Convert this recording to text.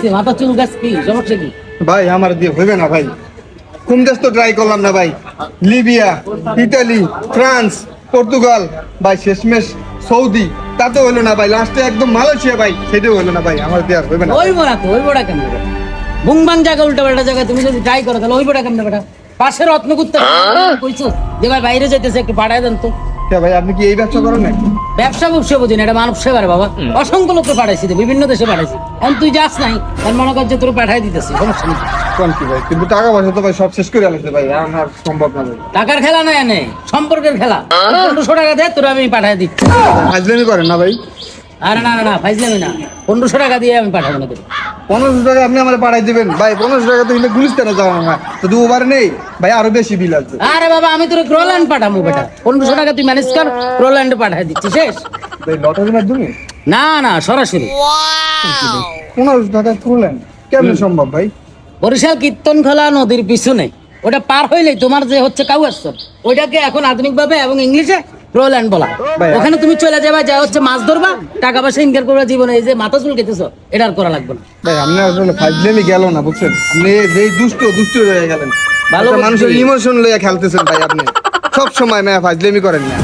হয়েছে? মাথা চুল গাছ কি? সমস্যা কি? ভাই আমার দিয়ে হইবে না ভাই। কোন দেশ তো ট্রাই করলাম না ভাই? Libya Italy France Portugal. ভাই শেষমেশ সৌদি। তাতে হইল না ভাই। লাস্টে একদম মালয়েশিয়া ভাই। সেটাও হইল না ভাই। আমার দিয়ে আর হইবে না। ওই বড়া তো ওই বড়া কেমন বুংবাং জায়গা উল্টা পাল্টা জায়গা তুমি যদি ট্রাই করো তাহলে ওই বড়া কেমন বেটা পাশে রত্নগুপ্ত কইছো? যে ভাই বাইরে যাইতেছে একটু পাঠায় দেন তো। কে ভাই আপনি কি এই ব্যবসা করেন নাকি? ব্যবসা ব্যবসা বুঝি না এটা মানব সেবার বাবা। অসংখ্য লোককে পাঠাইছি তো, বিভিন্ন দেশে পাঠাইছি। এখন তুই যাস নাই তার মনে কর যে তোর পাঠাই দিতেছি সমস্যা নেই। কোন কি ভাই? কিন্তু টাকা পয়সা তো ভাই সব শেষ করে আলাইছে ভাই আমার সম্ভব না টাকার খেলা না এনে সম্পর্কের খেলা। পনেরোশো টাকা দে তোর আমি পাঠাই দিচ্ছি। করেন না ভাই। আরে না না না ফাইজলামি না। পনেরোশো টাকা দিয়ে আমি পাঠাবো না তোর পনেরোশো টাকা আপনি আমার পাঠাই দিবেন। ভাই পনেরোশো টাকা তো কিন্তু গুলিস্তানে যাওয়া না। তো দুবার নেই। ভাই আরও বেশি বিল আছে। আরে বাবা আমি তোর ক্রোল্যান্ড পাঠাবো বেটা। পনেরোশো টাকা তুই ম্যানেজ কর ক্রোল্যান্ডে পাঠাই দিচ্ছি শেষ। ভাই লটারির মাধ্যমে না না সরাসরি। পনেরোশো টাকা তুললেন কেমন সম্ভব ভাই? বরিশাল কীর্তনখোলা নদীর পিছনে। ওটা পার হইলেই তোমার যে হচ্ছে কাউয়াস্তর ওইটাকে এখন আধুনিক ভাবে এবং ইংলিশে রোল্যান্ড বলা। ওখানে তুমি চলে যাবা যা হচ্ছে মাছ ধরবা টাকা পয়সা ইনকাম করবা জীবনে এই যে মাথা চুল কেটেছো এটা আর করা লাগবে না। ভাই আপনি আসলে ফাইজলেমি গেল না বুঝছেন? আপনি যেই দুষ্ট দুষ্ট হয়ে গেলেন। ভালো মানুষের ইমোশন লইয়া খেলতেছেন ভাই আপনি। সব সময় মেয়া ফাইজলেমি করেন না।